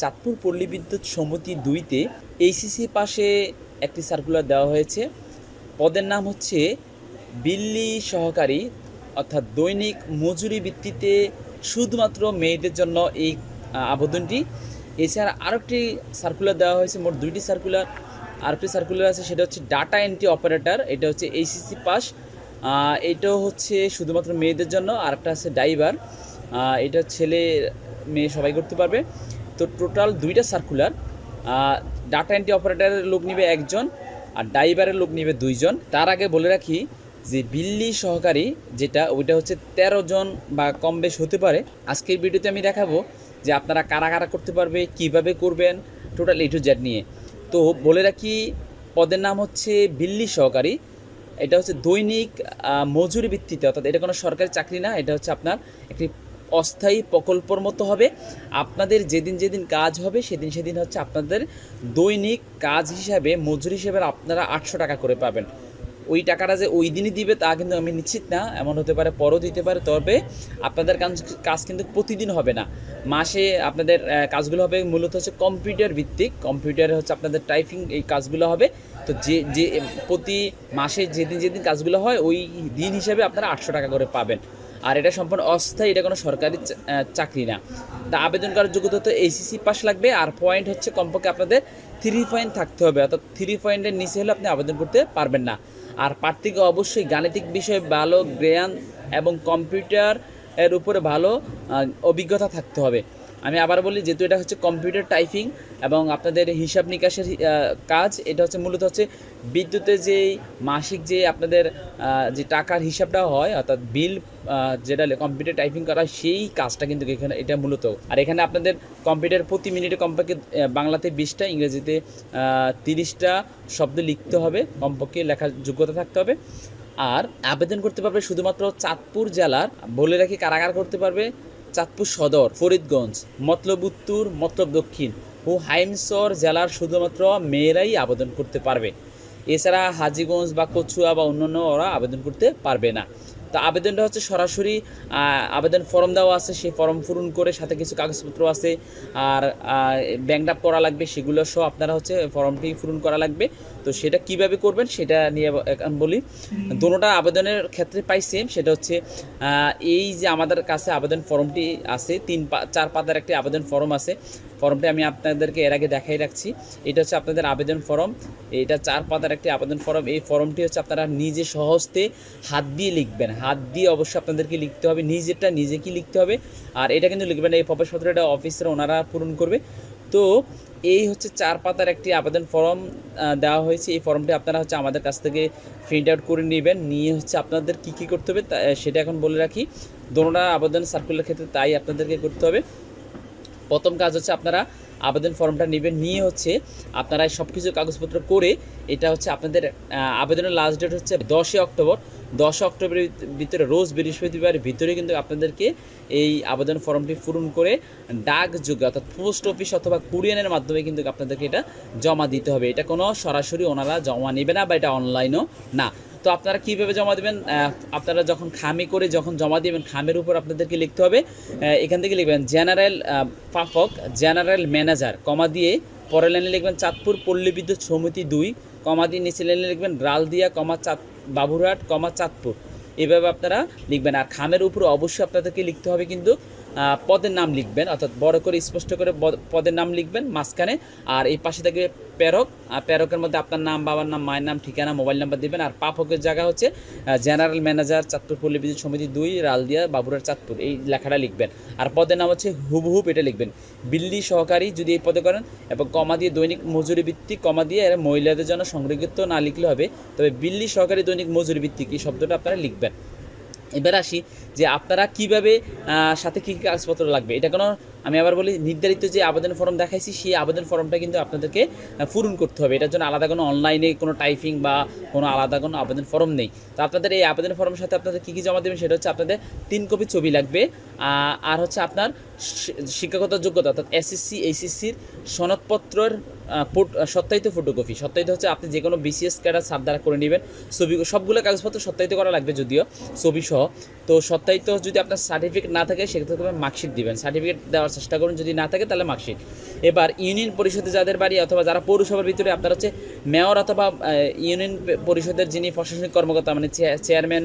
চাঁদপুর পল্লী বিদ্যুৎ সমিতি দুইতে এইসিসি পাশে একটি সার্কুলার দেওয়া হয়েছে। পদের নাম হচ্ছে বিল্লি সহকারী, অর্থাৎ দৈনিক মজুরি ভিত্তিতে শুধুমাত্র মেয়েদের জন্য এই আবেদনটি। এছাড়া আরেকটি সার্কুলার দেওয়া হয়েছে, মোট দুইটি সার্কুলার আরেকটি সার্কুলার আছে, সেটা হচ্ছে ডাটা এন্ট্রি অপারেটর এটা হচ্ছে এইসিসি পাস এটাও হচ্ছে শুধুমাত্র মেয়েদের জন্য, আরেকটা আছে ড্রাইভার এটা ছেলে, মেয়ে সবাই করতে পারবে। তো টোটাল দুইটা সার্কুলার ডাটা এন্ট্রি অপারেটরের লোক নিবে একজন আর ড্রাইভারের লোক নিবে দুইজন। তার আগে বলে রাখি যে বিল্লি সহকারী যেটা, ওইটা হচ্ছে তেরো জন বা কম বেশ হতে পারে। আজকের ভিডিওতে আমি দেখাবো যে আপনারা কারা কারা করতে পারবে, কীভাবে করবেন টোটাল এ টু জেড নিয়ে। তো বলে রাখি, পদের নাম হচ্ছে বিল্লি সহকারী। এটা হচ্ছে দৈনিক মজুরি ভিত্তিতে, অর্থাৎ এটা কোনো সরকারি চাকরি না, এটা হচ্ছে আপনার একটি অস্থায়ী প্রকল্পর মতো হবে। আপনাদের যেদিন যেদিন কাজ হবে, সেদিন সেদিন হচ্ছে আপনাদের দৈনিক কাজ হিসাবে, মজুরি হিসাবে আপনারা আটশো টাকা করে পাবেন। ওই টাকাটা যে ওই দিনই দিবে, তা কিন্তু আমি নিশ্চিত না। এমন হতে পারে, পরও দিতে পারে, তবে আপনাদের কাজ কাজ কিন্তু প্রতিদিন হবে না। মাসে আপনাদের কাজগুলো হবে মূলত হচ্ছে কম্পিউটার ভিত্তিক। কম্পিউটারে হচ্ছে আপনাদের টাইপিং এই কাজগুলো হবে। তো যে যে, প্রতি মাসে যেদিন যেদিন কাজগুলো হয়, ওই দিন হিসাবে আপনারা আটশো টাকা করে পাবেন। আর এটা সম্পূর্ণ অস্থায়ী, এটা কোনো সরকারি চাকরি না। তা আবেদন করার যোগ্যতা তো এইসিসি পাস লাগবে, আর পয়েন্ট হচ্ছে কমপক্ষে আপনাদের থ্রি পয়েন্ট থাকতে হবে। অর্থাৎ থ্রি পয়েন্টের নিচে হলে আপনি আবেদন করতে পারবেন না। আর প্রার্থীকে অবশ্যই গাণিতিক বিষয়ে ভালো জ্ঞান এবং কম্পিউটার এর উপরে ভালো অভিজ্ঞতা থাকতে হবে। আমি আবার বলি যেহেতু এটা হচ্ছে কম্পিউটার টাইপিং এবং আপনাদের হিসাব নিকাশের কাজ, এটা হচ্ছে মূলত হচ্ছে বিদ্যুতের যে মাসিক যে আপনাদের যে টাকার হিসাবটা হয়, অর্থাৎ বিল যেটা কম্পিউটার টাইপিং করা সেই কাজটা কিন্তু এখানে, এটা মূলত। আর এখানে আপনাদের কম্পিউটার প্রতি মিনিটে কমপক্ষে বাংলাতে বিশটা, ইংরেজিতে তিরিশটা শব্দ লিখতে হবে, কমপক্ষে লেখার যোগ্যতা থাকতে হবে। আর আবেদন করতে পারবে শুধুমাত্র চাঁদপুর জেলার, বলে রাখি কারাগার করতে পারবে চাঁদপুর সদর, ফরিদগঞ্জ। মতলব উত্তর, মতলব দক্ষিণ। ও হাইমসর জেলার শুধুমাত্র মেয়েরাই আবেদন করতে পারবে। এছাড়া হাজীগঞ্জ বা কচুয়া বা অন্যান্য ওরা আবেদন করতে পারবে না। তো আবেদনটা হচ্ছে সরাসরি আবেদন ফর্ম দেওয়া আছে সেই ফর্ম পূরণ করে সাথে কিছু কাগজপত্র আছে আর ব্যাংক আপ করা লাগবে সেগুলো সহ আপনারা হচ্ছে ফর্মটি পূরণ করা লাগবে। তো সেটা কীভাবে করবেন সেটা নিয়ে এখন বলি। দোনোটা আবেদনের ক্ষেত্রে পাই সেম সেটা হচ্ছে এই যে আমাদের কাছে আবেদন ফর্মটি আছে তিন পা চার পাতার একটি আবেদন ফর্ম আছে ফর্মটি আমি আপনাদেরকে এর আগে দেখাই রাখছি। এটা হচ্ছে আপনাদের আবেদন ফর্ম। এটা চার পাতার একটি আবেদন ফর্ম। এই ফর্মটি হচ্ছে আপনারা নিজে সহজতে হাত দিয়ে লিখবেন। হাত দিয়ে অবশ্যই আপনাদেরকে লিখতে হবে। নিজেরটা নিজে কি লিখতে হবে। আর এটা কিন্তু লিখবেন এই প্রবেশপত্রটা অফিসের ওনারা পূরণ করবে। তো এই হচ্ছে চার পাতার একটি আবেদন ফর্ম দেওয়া হয়েছে। এই ফর্মটি আপনারা হচ্ছে আমাদের কাছ থেকে প্রিন্ট আউট করে নেবেন। নিয়ে হচ্ছে আপনাদের কী কী করতে হবে সেটা এখন বলে রাখি। দোনোটা আবেদন সার্কুলার ক্ষেত্রে তাই আপনাদেরকে করতে হবে। প্রথম কাজ হচ্ছে আপনারা আবেদন ফর্মটা নেবেন, নিয়ে হচ্ছে আপনারা সব কিছু কাগজপত্র করে এটা হচ্ছে আপনাদের আবেদনের লাস্ট ডেট হচ্ছে দশই অক্টোবর। দশ অক্টোবরের ভিতরে রোজ বৃহস্পতিবারের ভিতরে কিন্তু আপনাদেরকে এই আবেদন ফর্মটি পূরণ করে ডাক যোগে অর্থাৎ পোস্ট অফিস অথবা কুরিয়ানের মাধ্যমে কিন্তু আপনাদেরকে এটা জমা দিতে হবে। এটা কোনো সরাসরি ওনারা জমা নেবে না বা এটা অনলাইনও না। তো আপনারা কীভাবে জমা দেবেন? আপনারা যখন খামে করে যখন জমা দিবেন, খামের উপর আপনাদেরকে লিখতে হবে। এখান থেকে লিখবেন, জেনারেল পাফক, জেনারেল ম্যানেজার কমা দিয়ে পরের লাইনে লিখবেন, চাঁদপুর পল্লী বিদ্যুৎ সমিতি দুই কমা দিয়ে নিচে লাইনে লিখবেন, রালদিয়া, কমা চাঁদ, বাবুরহাট, কমা চাঁদপুর এভাবে আপনারা লিখবেন। আর খামের উপর অবশ্যই আপনাদেরকে লিখতে হবে কিন্তু পদের নাম লিখবেন, অর্থাৎ বড় করে, স্পষ্ট করে পদের নাম লিখবেন মাঝখানে, আর এই পাশে থাকবে প্যারক, আর প্যারকের মধ্যে আপনার নাম, বাবার নাম, মায়ের নাম, ঠিকানা, মোবাইল নাম্বার দিবেন, আর পাপকের জায়গা হচ্ছে জেনারেল ম্যানেজার, চাঁদপুর পল্লী বিদ্যুৎ সমিতি দুই, রালদিয়া, বাবুরার চাঁদপুর, এই লেখাটা লিখবেন। আর পদের নাম হচ্ছে হুবহুব এটা লিখবেন। বিল্লি সহকারী যদি এই পদে করেন, এবং কমা দিয়ে দৈনিক মজুরি ভিত্তিক কমা দিয়ে এরা মহিলাদের জন্য সংরক্ষিত না লিখলে হবে, তবে বিল্লি সহকারী দৈনিক মজুরি ভিত্তিক এই শব্দটা আপনারা লিখবেন। এবার আসি যে আপনারা কীভাবে সাথে কী কী কাগজপত্র লাগবে? এটা কোনো আমি আবার বলি, নির্ধারিত যে আবেদন ফর্ম দেখাইছি, সেই আবেদন ফর্মটা কিন্তু আপনাদেরকে পূরণ করতে হবে। এটার জন্য আলাদা কোনো অনলাইনে কোনো টাইপিং বা কোনো আলাদা কোনো আবেদন ফর্ম নেই। তো আপনাদের এই আবেদন ফর্মের সাথে আপনাদের কী কী জমা দেবেন, সেটা হচ্ছে আপনাদের তিন কপি ছবি লাগবে। আর হচ্ছে আপনার শিক্ষাগত যোগ্যতা, অর্থাৎ এসএসসি এইচএসসির সনদপত্রের সত্যায়িত ফটোকপি সত্যায়িত হচ্ছে আপনি যে কোনো বিসিএস ক্যাডার সাব দ্বারা করে নেবেন। ছবি, সবগুলো কাগজপত্র সত্যায়িত করা লাগবে যদিও ছবি সহ তো সত্যায়িত যদি আপনার সার্টিফিকেট না থাকে, সেক্ষেত্রে মার্কশিট দিবেন। সার্টিফিকেট দেওয়ার চেষ্টা করুন, যদি না থাকে তাহলে মার্কশিট এবার ইউনিয়ন পরিষদে যাদের বাড়ি অথবা যারা পৌরসভার ভিতরে, আপনার হচ্ছে মেয়র অথবা ইউনিয়ন পরিষদের যিনি প্রশাসনিক কর্মকর্তা মানে চেয়া- চেয়ারম্যান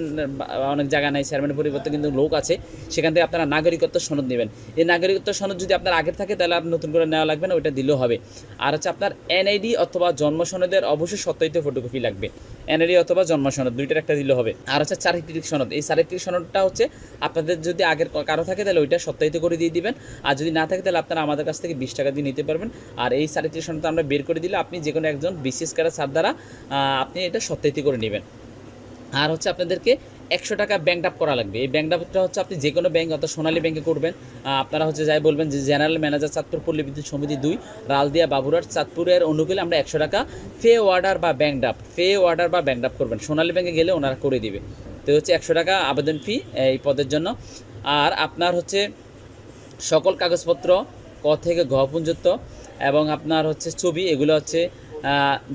অনেক জায়গা নাই চেয়ারম্যান পরিবর্তে কিন্তু লোক আছে, সেখান থেকে আপনারা নাগরিকত্ব সনদ নেবেন। এই নাগরিকত্ব সনদ যদি আপনার আগের থাকে, তাহলে আর নতুন করে নেওয়া লাগবে না, ওইটা দিলেও হবে। আর হচ্ছে আপনার এনআইডি অথবা জন্ম সনদের অবশ্যই সত্যায়িত ফটোকপি লাগবে। এনআইডি অথবা জন্ম সনদ দুইটার একটা দিলে হবে। আর হচ্ছে চারিত্রিক সনদ। এই চারিত্রিক সনদটা হচ্ছে আপনাদের যদি আগের কারও থাকে তাহলে ওইটা সত্যায়িত করে দিয়ে দিবেন। আর যদি না থাকে তাহলে আপনারা আমাদের কাছ থেকে বিশ টাকা দিয়ে নিতে পারবেন। আর এই চারিত্রিক সনদটা আমরা বের করে দিলে আপনি যে কোনো একজন বিশেষ কারা স্যার দ্বারা আপনি এটা সত্যায়িত করে নেবেন। আর হচ্ছে আপনাদেরকে একশো টাকা ব্যাংক ডাপ করা লাগবে। এই ব্যাংক ডাপটা হচ্ছে আপনি যে কোনো ব্যাংক অর্থাৎ সোনালী ব্যাংকে করবেন। আপনারা হচ্ছে যাই বলবেন যে জেনারেল ম্যানেজার চাঁদপুর পল্লী বিদ্যুৎ সমিতি দুই, রালদিয়া বাবুরাট চাঁদপুরের অনুকূলে আমরা একশো টাকা ফে অর্ডার বা ব্যাংক ডাপ ফে অর্ডার বা ব্যাংক ডাপ করবেন। সোনালী ব্যাংকে গেলে ওনারা করে দিবে। তো হচ্ছে একশো টাকা আবেদন ফি এই পদের জন্য। আর আপনার হচ্ছে সকল কাগজপত্র, ক থেকে ঘ পর্যন্ত এবং আপনার হচ্ছে ছবি, এগুলো হচ্ছে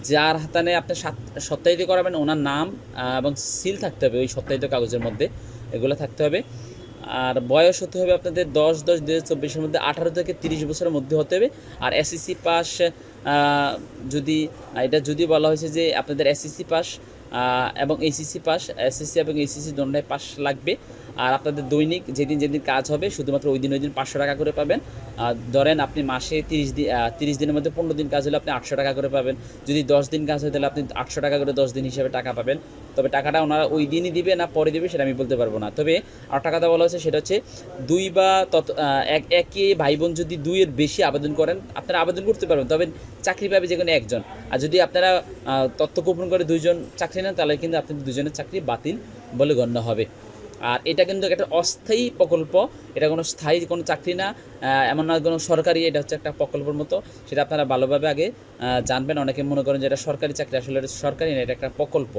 যার হাতানে আপনি সাত- সত্যায়িত করাবেন, ওনার নাম এবং সিল থাকতে হবে ওই সত্যায়িত কাগজের মধ্যে। এগুলো থাকতে হবে। আর বয়স হতে হবে আপনাদের দশ দশ দু হাজার চব্বিশের মধ্যে, আঠারো থেকে তিরিশ বছরের মধ্যে হতে হবে। আর এসএসসি পাস যদি, এটা যদি বলা হয়েছে যে আপনাদের এসএসসি পাস এবং এইচএসসি পাস এসএসসি এবং এইচএসসি দণ্ডায় পাস লাগবে। আর আপনাদের দৈনিক যেদিন যেদিন কাজ হবে, শুধুমাত্র ওই দিন ওই দিন পাঁচশো টাকা করে পাবেন। আর ধরেন আপনি মাসে তিরিশ দিন তিরিশ দিনের মধ্যে পনেরো দিন কাজ হলে আপনি আটশো টাকা করে পাবেন। যদি দশ দিন কাজ হয় তাহলে আপনি আটশো টাকা করে দশ দিন হিসেবে টাকা পাবেন। তবে টাকাটা ওনারা ওই দিনই দিবে না পরে দিবে সেটা আমি বলতে পারব না। তবে আর একটা কথা বলা হচ্ছে সেটা হচ্ছে দুই বা তত এক একই ভাই বোন যদি দুইয়ের বেশি আবেদন করেন, আপনারা আবেদন করতে পারবেন। তবে চাকরি পাবে যে কোনো একজন। আর যদি আপনারা তথ্য গোপন করে দুইজন চাকরি নেন, তাহলে কিন্তু আপনাদের দুজনের চাকরি বাতিল বলে গণ্য হবে। আর এটা কিন্তু একটা অস্থায়ী প্রকল্প। এটা কোনো স্থায়ী কোনো চাকরি না এমন না কোনো সরকারি এটা হচ্ছে একটা প্রকল্পের মতো। সেটা আপনারা ভালোভাবে আগে জানবেন। অনেকে মনে করেন যে এটা সরকারি চাকরি আসলে এটা সরকারি না এটা একটা প্রকল্প।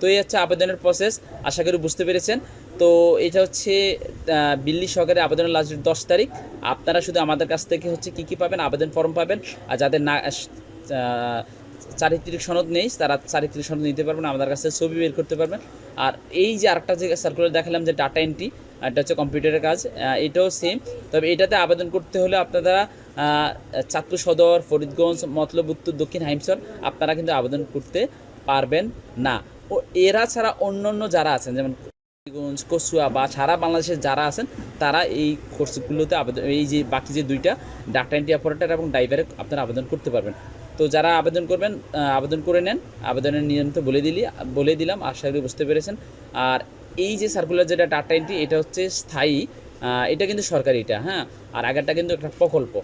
তো এই হচ্ছে আবেদনের প্রসেস আশা করি বুঝতে পেরেছেন। তো এটা হচ্ছে আহ, দিল্লি সরকারি আবেদনের লাস্ট দশ তারিখ। আপনারা শুধু আমাদের কাছ থেকে হচ্ছে কী কী পাবেন আবেদন ফর্ম পাবেন। আর যাদের না চারিত্রিক সনদ নেই তারা চারিত্রিক সনদ নিতে পারবেন আমাদের কাছে ছবি বের করতে পারবেন। আর এই যে আরেকটা যে সার্কুলার দেখালাম যে ডাটা এন্ট্রি এটা হচ্ছে কম্পিউটারের কাজ এটাও সেম তবে এটাতে আবেদন করতে হলে আপনারা চাঁদপুর সদর, ফরিদগঞ্জ, মতলব উত্তর, দক্ষিণ হাইমসর, আপনারা কিন্তু আবেদন করতে পারবেন না। ও এরা ছাড়া অন্য অন্য যারা আছেন, যেমন গঞ্জ কচুয়া বা সারা বাংলাদেশের যারা আছেন, তারা এই কোর্সগুলোতে আবেদন, এই যে বাকি যে দুইটা ডাটা এন্ট্রি অপারেটর এবং ড্রাইভারে আপনারা আবেদন করতে পারবেন। তো যারা আবেদন করবেন আবেদন করে নেন। আবেদনের নিয়ম তো বলে দিলি বলে দিলাম, আশা করি বুঝতে পেরেছেন। আর এই যে সার্কুলার যেটা টাটা এন্ট্রি এটা হচ্ছে স্থায়ী এটা কিন্তু সরকারি এটা হ্যাঁ? আর আগেরটা কিন্তু একটা প্রকল্প।